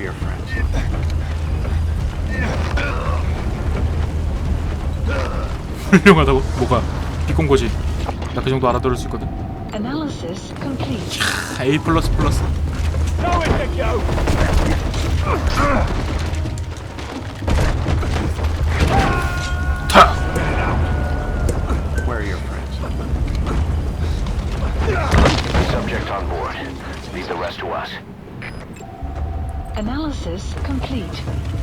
are your friends? 훌륭하다고? 뭐가? 비꼰 거지. 나 그 정도 알아들을 수 있거든. Analysis complete. 아, A 플러스 플러스. 타. Where are your friends? Subject on board. Leave the rest to us. Analysis complete.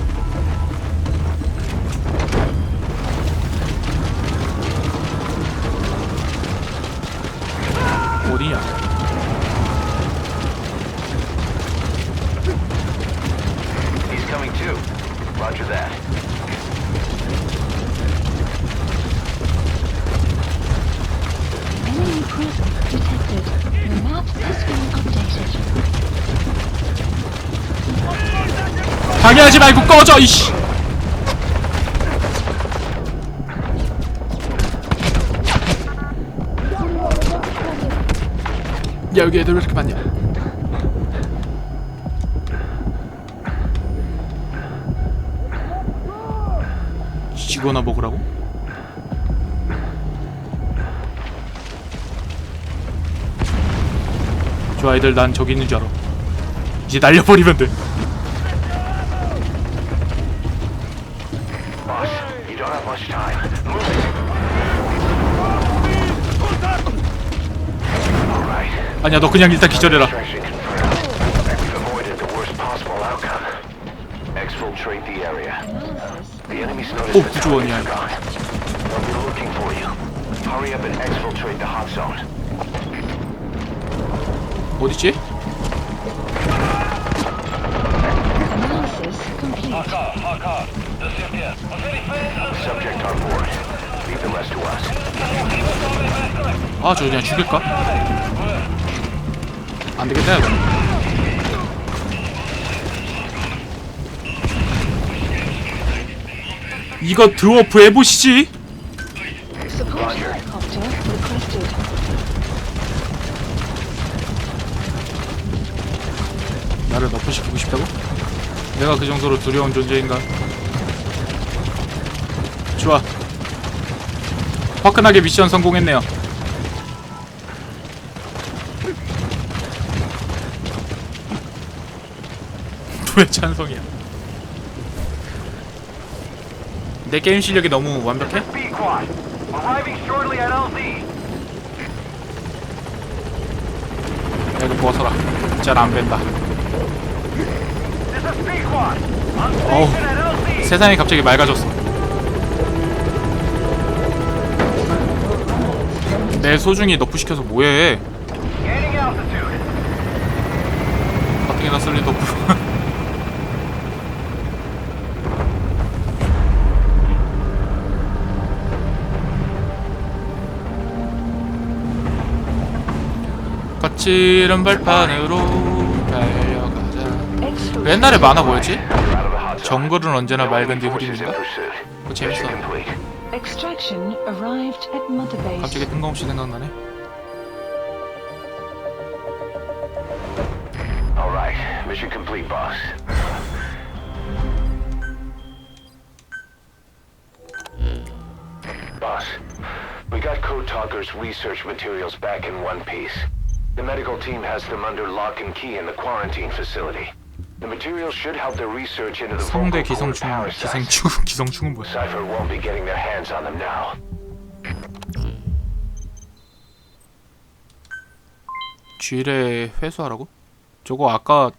방해하지 말고 꺼져 이씨. 야 여기 애들 왜 이렇게 많냐? 지거나 먹으라고? 저 아이들 난 저기 있는 줄 알아. 이제 날려버리면 돼. 아니야 너 그냥 일단 기절해라. 오 구조원이야. 어디지? 아 저 그냥 죽일까? 안 되겠다 야. 이거 드워프 해보시지. 나를 너프시키고 싶다고? 내가 그 정도로 두려운 존재인가? 좋아 화끈하게 미션 성공했네요 왜 찬성이야 내 게임 실력이 너무 완벽해? 좀 벗어라 잘 안. On 어우. 세상이 갑자기 맑아졌어 내 소중히 너프시켜서 뭐해. 밖에나 쓸리 너프 거칠은 발판으로 달려가자. 옛날에 만화 뭐였지? 정글은 언제나 맑은 뒤 흐림인가? 그거 재밌어. 갑자기 뜬금없이 생각나네 All right. Mission complete, boss. Boss, we got Code Talker's research materials back in one piece. The medical team has them under lock and key in the quarantine facility. The materials should help their research into the 성대 parasites. 기생충 기성충은 뭐야 Cypher won't be getting their hands on them now. 쥐레 회수하라고? 저거 아까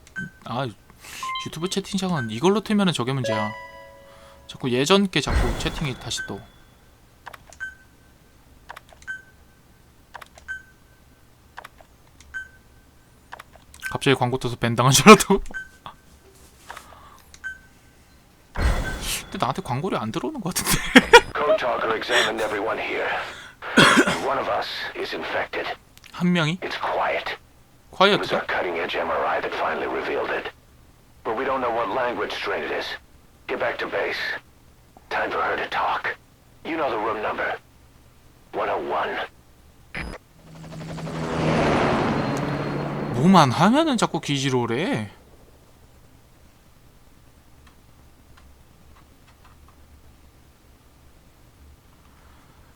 아 유튜브 채팅창은 이걸로 틀면은 저게 문제야. 자꾸 예전 게 자꾸 채팅이 다시 또. 갑자기 광고 떠서 밴 당한 줄 알았다고? 근데 나한테 광고료 안 들어오는 것 같은데. 한 명이 quiet. Cutting edge MRI that finally revealed it. But we don't know what language strain it is. Get back to base. Time for her to talk. You know the room number. 101. 뭐만 하면은 자꾸 기지로래.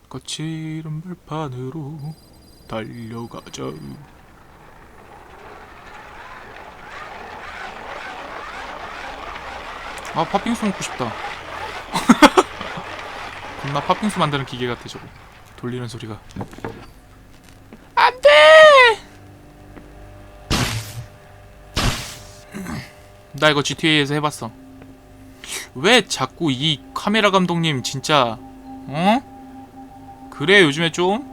거칠은 발판으로 달려가자. 아, 팥빙수 먹고 싶다. 겁나 팥빙수 만드는 기계 같아, 저거. 돌리는 소리가. 나 이거 GTA에서 해봤어. 왜 자꾸 이 카메라 감독님 진짜 어? 그래 요즘에 좀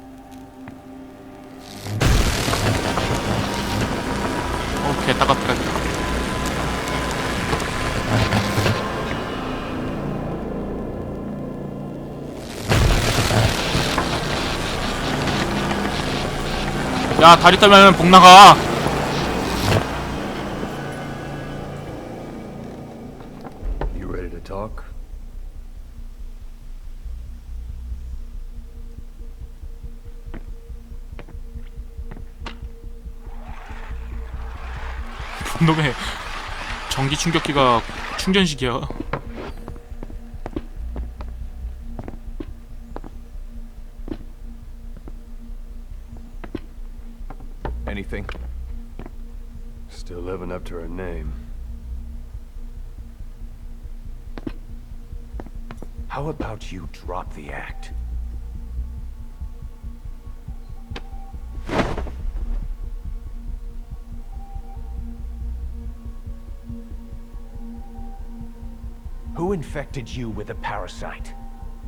어, 개따갑다. 야, 다리 떨면 복 나가. 충격기가 충전식이야. Anything? Still living up to her name. How about you drop the act? Who infected you with a parasite?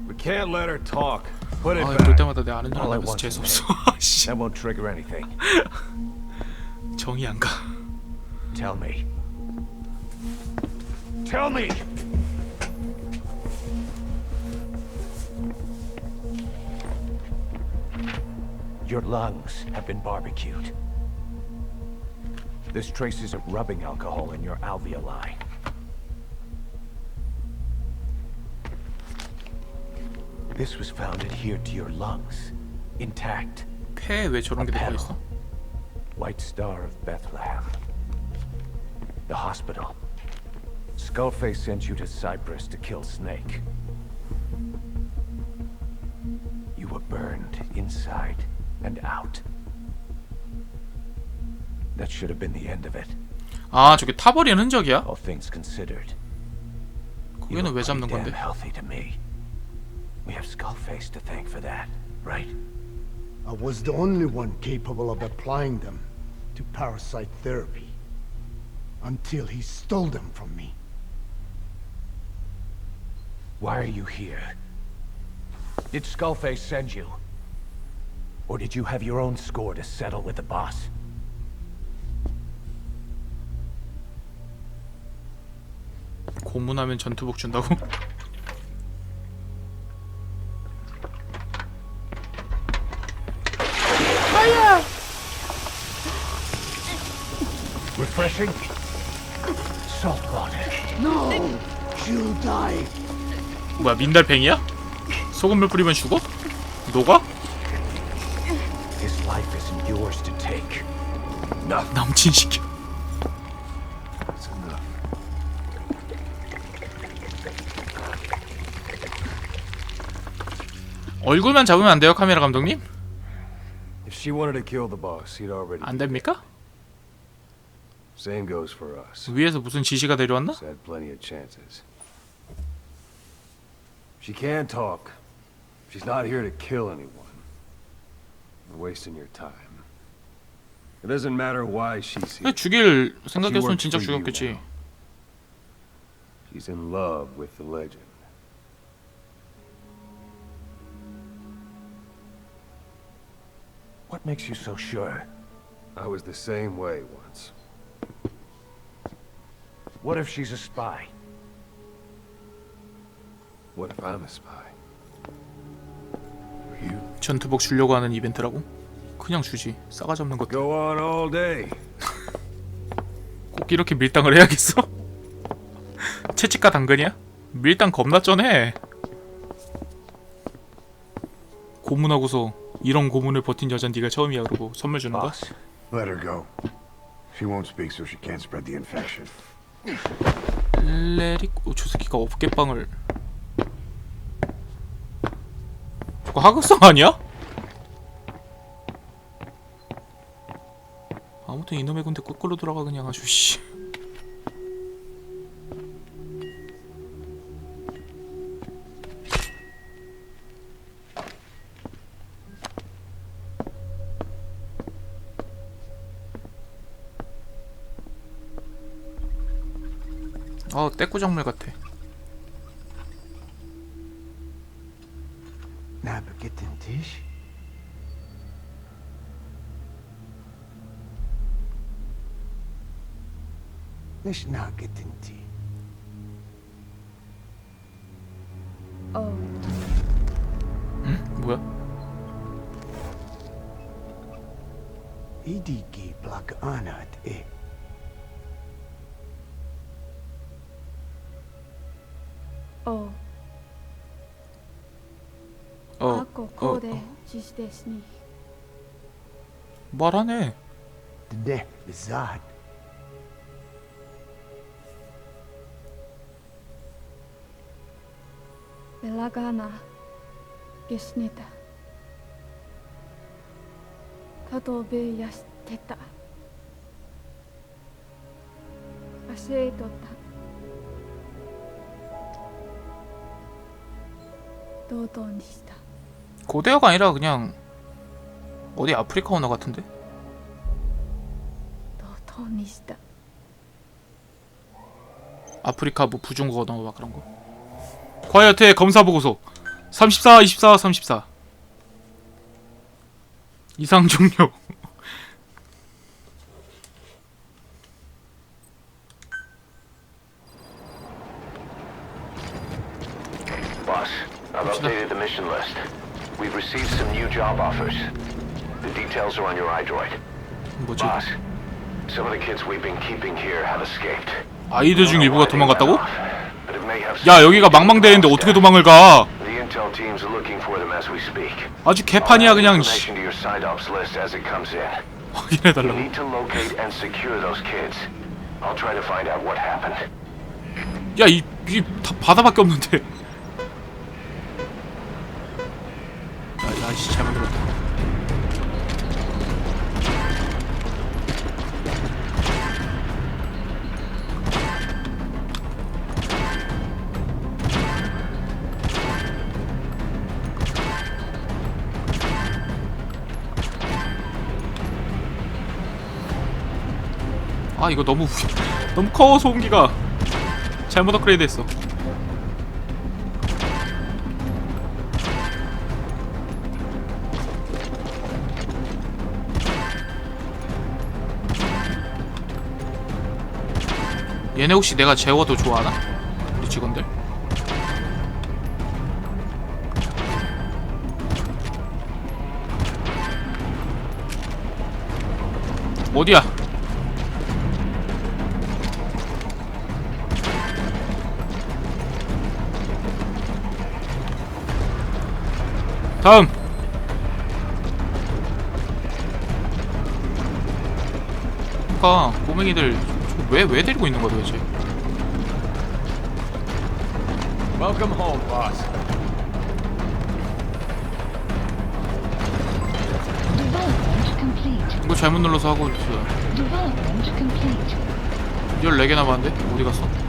We can't let her talk. Put it 아, 볼 back. 때마다 내 아는 줄 All I 알면서 want 재수 is 없어. 씨, That won't trigger anything. 정이 안 가. Tell me. Tell me! Your lungs have been barbecued. There's traces of rubbing alcohol in your alveoli. This was found adhered to your lungs, intact. 폐에 왜 저런 게 들어 있어? White Star of Bethlehem. The hospital. Skullface sent you to Cyprus to kill Snake. You were burned inside and out. That should have been the end of it, 아, 저게 타버린 흔적이야? all things considered. You 거기는 look 왜 잡는 pretty damn 건데? healthy to me. We have Skullface to thank for that, right? I was the only one capable of applying them to parasite therapy. Until he stole them from me. Why are you here? Did Skullface send you? Or did you have your own score to settle with the boss? 고문하면 전투복 준다고? Refreshing? Salt water. No! She'll die! 뭐야 민달팽이야? 소금물 뿌리면 죽어? 녹아? His life isn't yours to take. 남친 시켜. That's enough. 얼굴만 잡으면 안 돼요 카메라 감독님? If she wanted to kill the boss, he'd already. 안 됩니까? Same goes for us. 위에서 무슨 지시가 내려왔나? She's had plenty of chances. She can talk. She's not here to kill anyone. You're wasting your time. It doesn't matter why she's here. 그냥 죽일 She 생각이었으면 works 진짜 for you 죽였겠지. now. She's in love with the legend. What makes you so sure? I was the same way once. What if she's a spy? What if I'm a spy? You? 전투복 주려고 하는 이벤트라고? 그냥 주지. 싸가지 없는 것도. Go on all day. 꼭 이렇게 밀당을 해야겠어? 채찍과 당근이야? 밀당 겁나 쩌네. 고문하고서 이런 고문을 버틴 여잔 네가 처음이야 그러고 선물 주는? Boss? Let her go. She won't speak so she can't spread the infection. 저 새끼가 어깨빵을 그거 하극상 아니야? 아무튼 이놈의 군대 거꾸로 돌아가 그냥 아주 씨. 어 떼꾸정물 같아. Na begitten Tisch. ليش ناقد انتي؟ こうこうで死してしに。バラね。えでザー。ベラガナ。ゲスネタ。カトベイヤステアシエイトタうとうにした。 고대어가 아니라 그냥 어디 아프리카 언어 같은데? 아프리카 뭐 부중국어 언어 막 그런 거. 과이어트 검사 보고서 34 24 34 이상 종료 offers. The details are on your iDroid. 뭐지? Boss, some of the kids we've been keeping here have escaped. 아이들 중 일부가 도망갔다고? 야 여기가 망망대해인데 어떻게 도망을 가? The intel team's looking for them as we speak. 아주 개판이야 그냥 Information 씨. to your side ops list as it comes in. You 확인해달라고. need to locate and secure those kids. I'll try to find out what happened. 야이 이다 바다밖에 없는데. 이거 너무 너무 커 소음기가 잘못 업그레이드 했어 얘네 혹시 내가 재워도 좋아하나? 우리 직원들? 어디야? 다음 그니까 꼬맹이들 왜 왜 데리고 있는 거야 도대체 Welcome home, boss. Development complete. 이거 잘못 눌러서 하고 있어요 Development complete. 14개 남았는데? 어디 갔어?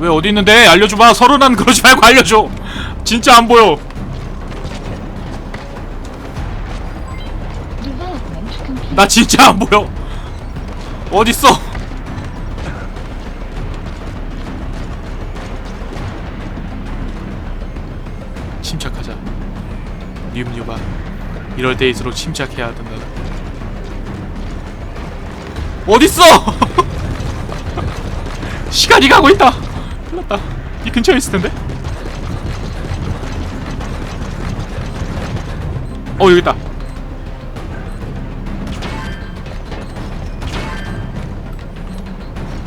왜 어디 있는데? 알려줘봐. 서른한 그러지 말고 알려줘. 진짜 안 보여. 나 진짜 안 보여. 어딨어? 침착하자. 뉴뮤바 이럴 때일수록 침착해야 된다. 어딨어? 시간이 가고 있다 큰일 났다. 이 근처에 있을 텐데? 어 여기 있다.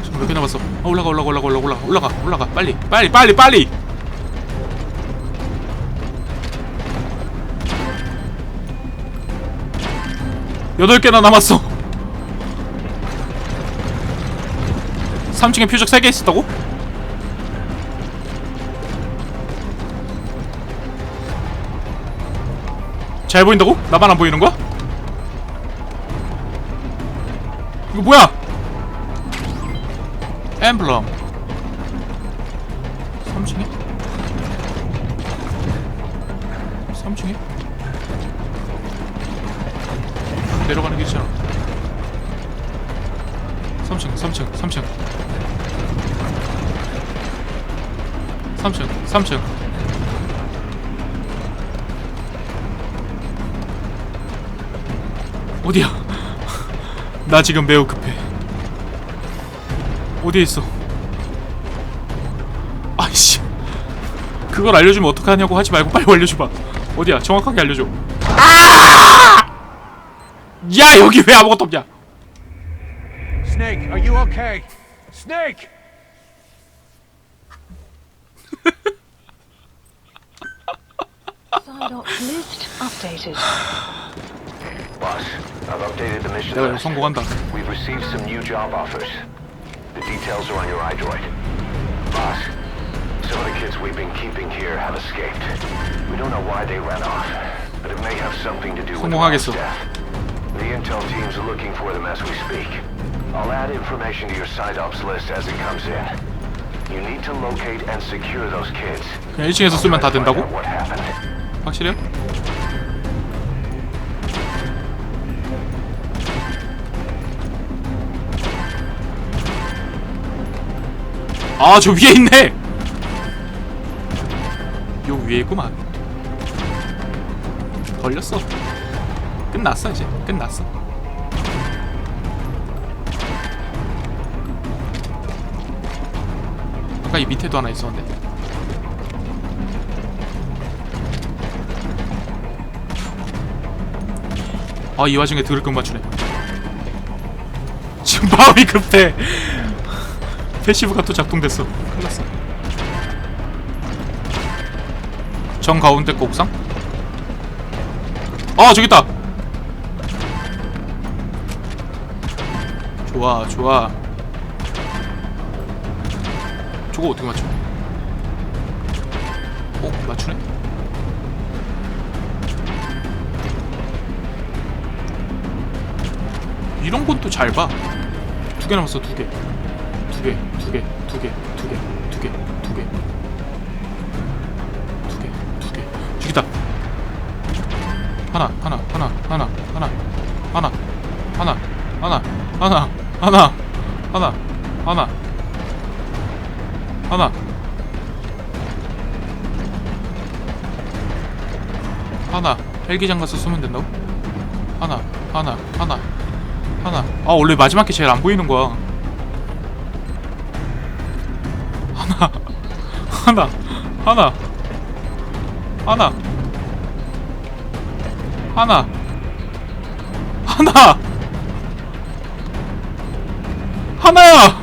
지금 몇개 남았어? 아, 올라가 올라가 올라가 올라가 올라가 올라가 올라가. 빨리 빨리 빨리 빨리! 여덟 개나 남았어. 3층에 표적 3개 있었다고? 잘 보인다고? 나만 안 보이는 거야? 이거 뭐야? 엠블럼 3층에? 3층에? 내려가는 길이잖아 3층 3층 3층 3층 3층 어디야? 나 지금 매우 급해. 어디에 있어? 아이씨. 그걸 알려주면 어떡하냐고 하지 말고 빨리 알려줘봐. 어디야? 정확하게 알려줘. 아! 야 여기 왜 아무것도 없냐? Snake, are you okay? Snake! Psylocke list updated. Boss, I've updated the mission 내가 list. 성공한다. We've received some new job offers. The details are on your iDroid. Boss, some of the kids we've been keeping here have escaped. We don't know why they ran off, but it may have something to do with 성공하겠어. Ron's death. The intel teams are looking for them as we speak. I'll add information to your side ops list as it comes in. You need to locate and secure those kids. 그냥 1층에서 쓰면 다 Find 된다고? out What happened? 확실해요? 아, 저 위에 있네! 요 위에 있구만. 걸렸어. 끝났어, 이제. 끝났어. 아까 이 밑에도 하나 있었는데. 아이 와중에 드를 끈 맞추네 지금 마음이 급해 패시브가 또 작동됐어 큰일났어 정 가운데 거 옥상? 아 저기 있다 좋아 좋아 저거 어떻게 맞춰 어? 맞추네? 이런 건 또 잘 봐. 두 개 남았어, 두 개. 두 개, 두 개, 두 개, 두 개, 두 개, 두 개. 두 개, 두 개. 저기다. 하나, 하나, 하나, 하나, 하나, 하나, 하나, 하나, 하나, 하나, 하나, 하나, 하나. 하나. 헬기장 가서 쏘면 된다고? 하나, 하나, 하나, 하나. 아 원래 마지막 게 제일 안 보이는 거야. 하나, 하나, 하나, 하나, 하나, 하나야.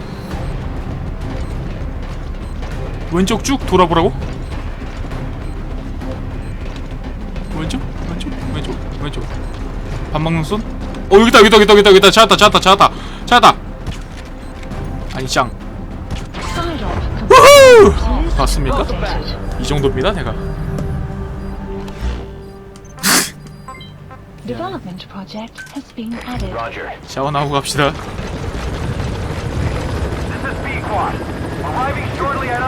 왼쪽 쭉 돌아보라고? 왼쪽, 왼쪽, 왼쪽, 왼쪽. 밥 먹는 손? 어 여기다 여기다 여기다 여기다 여기다. 찾았다 찾았다 찾았다. 찾았다. 아니 짱. 우후 봤습니까? 이 정도입니다 내가 Development project has been added. Roger. 샤워 나오고 갑시다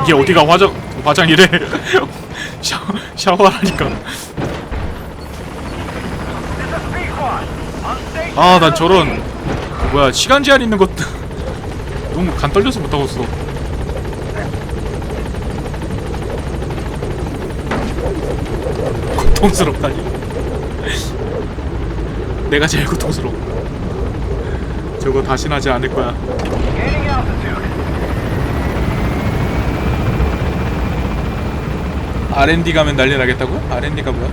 이게 어디가 화장 화장이래 샤워 샤워하라니까 아난 저런 뭐야 시간 제한 있는 것도 너무 간 떨려서 못하고 있어 고통스럽다니 내가 제일 고통스러워 저거 다신 하지 않을 거야 R&D 가면 난리 나겠다고요? R&D가 뭐야?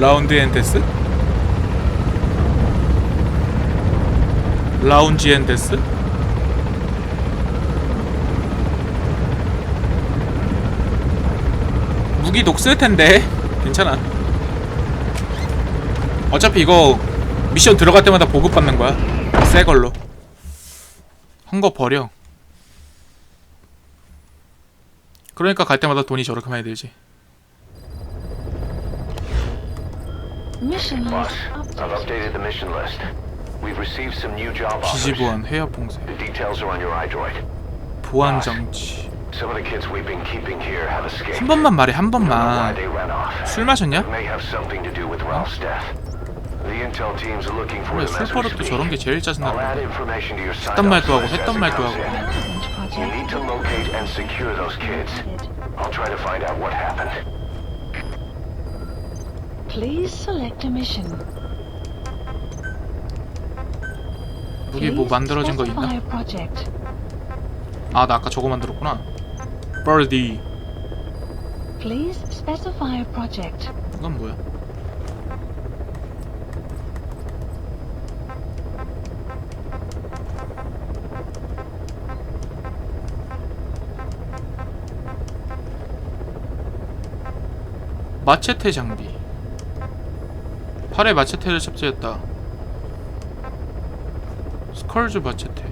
라운드 앤 데스? 라운지 앤 데스? 무기 녹슬 텐데 괜찮아 어차피 이거 미션 들어갈 때마다 보급 받는 거야 새 걸로 한 거 버려 그러니까 갈 때마다 돈이 저렇게 많이 들지 Mission Boss, list I've updated. updated the mission list. We've received some new job offers. 기지보안 해협 봉쇄 The details are on your iDroid. 보안 장치 Some of the kids we've been keeping here have escaped. 한 번만 말해 한 번만 they ran off. 술 마셨냐? It may have something to do with Ralph's death. 그래 him 술 as we 버릇도 speak. 저런 게 제일 짜증나는 했던 말도 하고 했던 it 말도 하고. 여기 뭐 Please 만들어진 거 specify 있나? a project. 아나 아까 저거 만들었구나 버디 Please specify a project. 이건 뭐야? 마체테 장비. 팔에 마체테를 탑재했다. 스컬즈 마체테.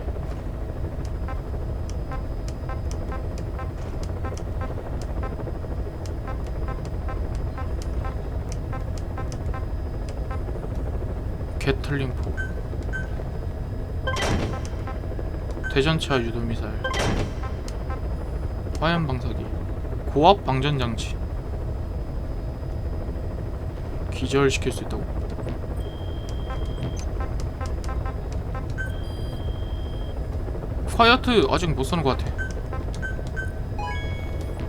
게틀링포. 대전차 유도미사일. 화염 방사기. 고압 방전 장치 기절시킬 수 있다고 화이어트 아직 못 쓰는 것 같아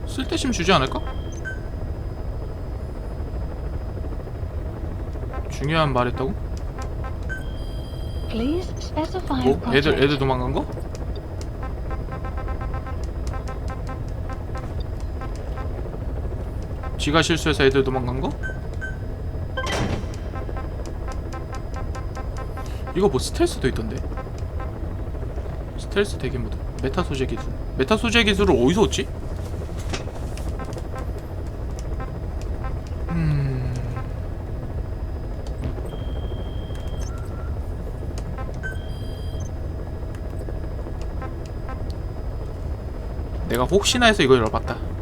쓸때심 주지 않을까? 중요한 말 했다고? Please specify a 뭐? 애들 애들 도망간 거? 지가 실수해서 애들 도망간 거? 이거 뭐 스텔스도 있던데 스텔스 대기 모드 메타 소재 기술 메타 소재 기술을 어디서 얻지? 음... 내가 혹시나 해서 이거 열어봤다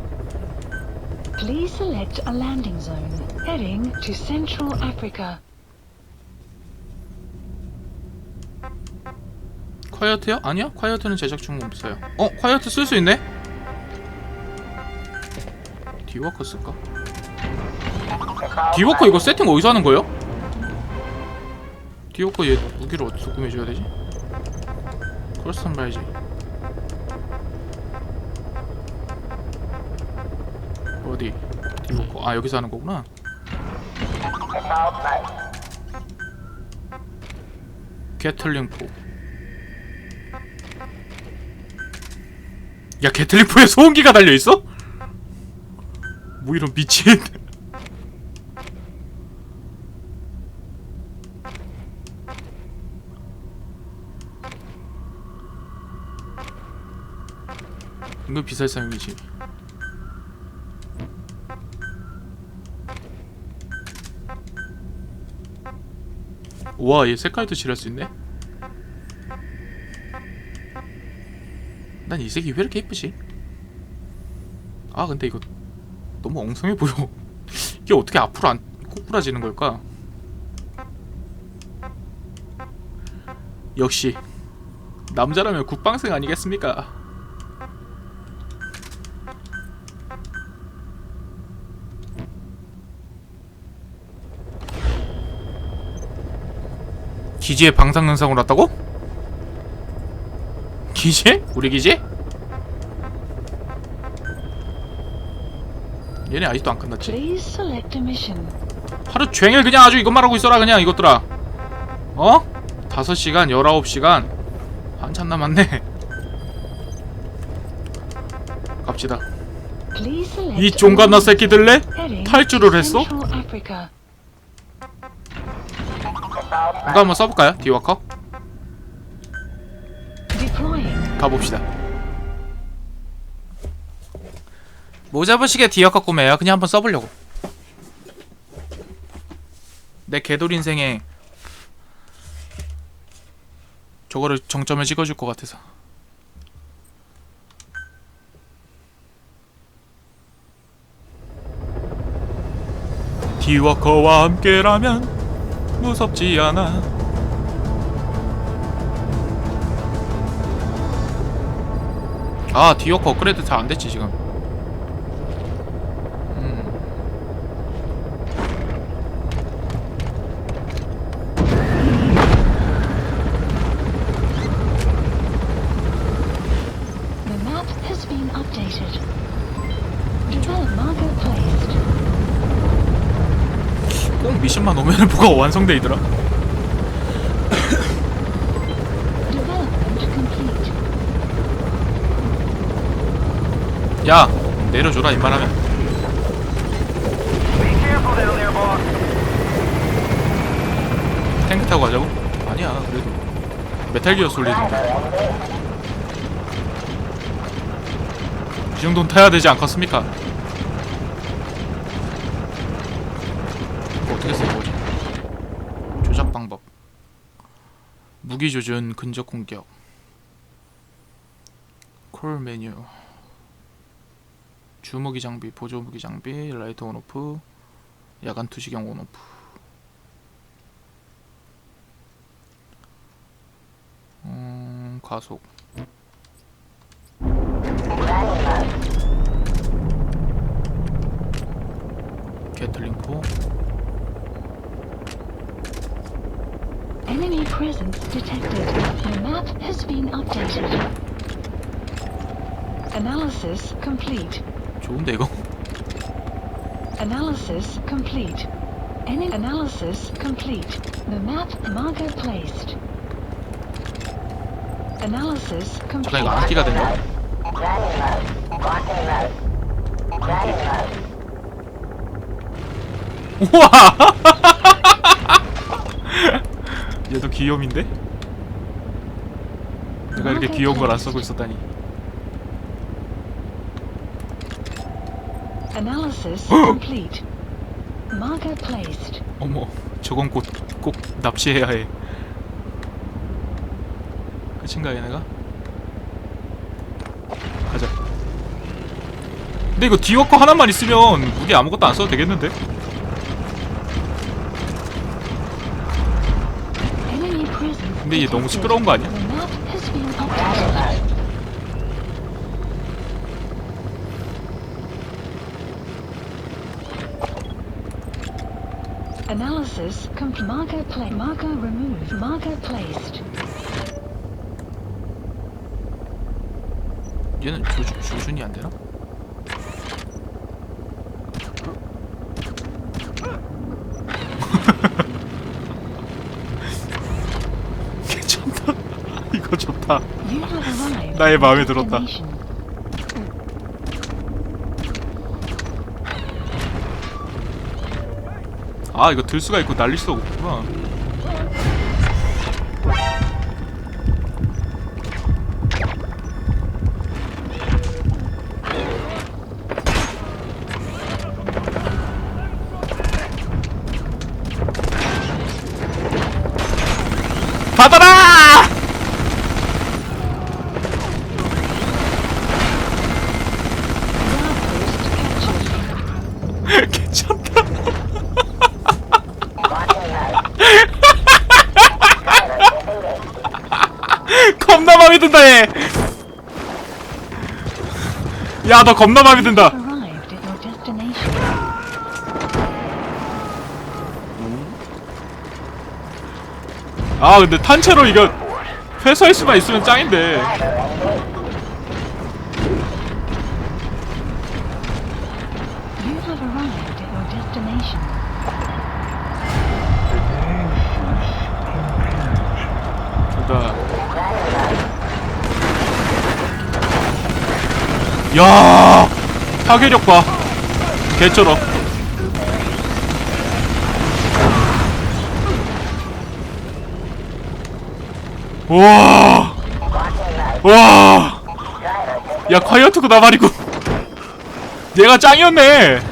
Please select a landing zone. Heading to Central Africa. 콰이어트요? 아니요 콰이어트는 제작 중 없어요 어? 콰이어트 쓸 수 있네? 디워커 쓸까? 디워커 이거 세팅 어디서 하는 거예요? 디워커 얘 무기를 어디서 구매해줘야 되지? 커스텀 바이지 어디? 디워커 아 여기서 하는 거구나 게틀링포 야 게틀링포에 소음기가 달려있어? 뭐 이런 미친. 이거 비쌀 사용이지. 우와 얘 색깔도 칠할 수 있네 난이 색이 왜 이렇게 예쁘지? 아 근데 이거 너무 엉성해 보여 이게 어떻게 앞으로 안 꼬꾸라지는 걸까? 역시 남자라면 국방생 아니겠습니까? 기지에 방사능 현상을 왔다고? 기지? 우리 기지? 얘네 아직도 안 끝났지? Please select a mission. 하루 종일 그냥 아주 이것만 하고 있어라 그냥 이것들아 어? 5시간 19시간 한참 남았네 갑시다 이 landing 새끼들래? 탈주를 to 했어? 이거 한번 써볼까요? 디워커? 가봅시다 뭐 잡으시게 디어커 꿈이에요. 그냥 한번 써보려고. 내 개돌 인생에 저거를 정점을 찍어줄 것 같아서. 디워커와 함께라면 무섭지 않아. 아 디워커 업그레이드 잘 안됐지 지금 음. The map has been updated. Develop marker placed. 꼭 오면 뭐가 완성돼 있더라. 야 내려줘라 boss. 탱크 타고 가자고? 아니야 그래도 메탈기어 솔리드 이 정도는 타야 되지 않겠습니까? 어떻게 쓰는 거지? 방법 무기 조준 근접 공격 콜 메뉴 주무기 장비 보조 무기 장비 라이트 온오프 야간 투시경 온오프 음, 가속. 게틀링포. Enemy presence detected. The map has been updated. Analysis complete. 좋은데 이거? Analysis complete. Any analysis complete. The map marker placed. Analysis 잠깐 complete. 이거 암기가 된다. 우와! 귀염인데? 내가 이렇게 귀여운 걸 안 쓰고 있었다니. Analysis complete. Marker placed. 어머, 저건 곧 꼭 납치해야 해. 끝인가 얘네가? 가자. 근데 이거 디워커 하나만 있으면 무기 아무것도 안 써도 되겠는데? 근데 얘 너무. 시끄러운 거 아니야? The map has been updated. Analysis complete. Marker play. Marker removed. Marker placed. 얘는 조준, 조준이 안 되나? 괜찮다. 이거 좋다. You have arrived. 나의 마음에 들었다. 아 이거 들 수가 있고 날릴 수가 없구나. 겁나 마음에 든다 얘. 야 너 겁나 마음에 든다. 아 근데 탄채로 이거 회수할 수만 있으면 짱인데. 타격력 봐. 개쩔어. 와. 와. 야 콰이어트고 나발이고. 얘가 짱이었네.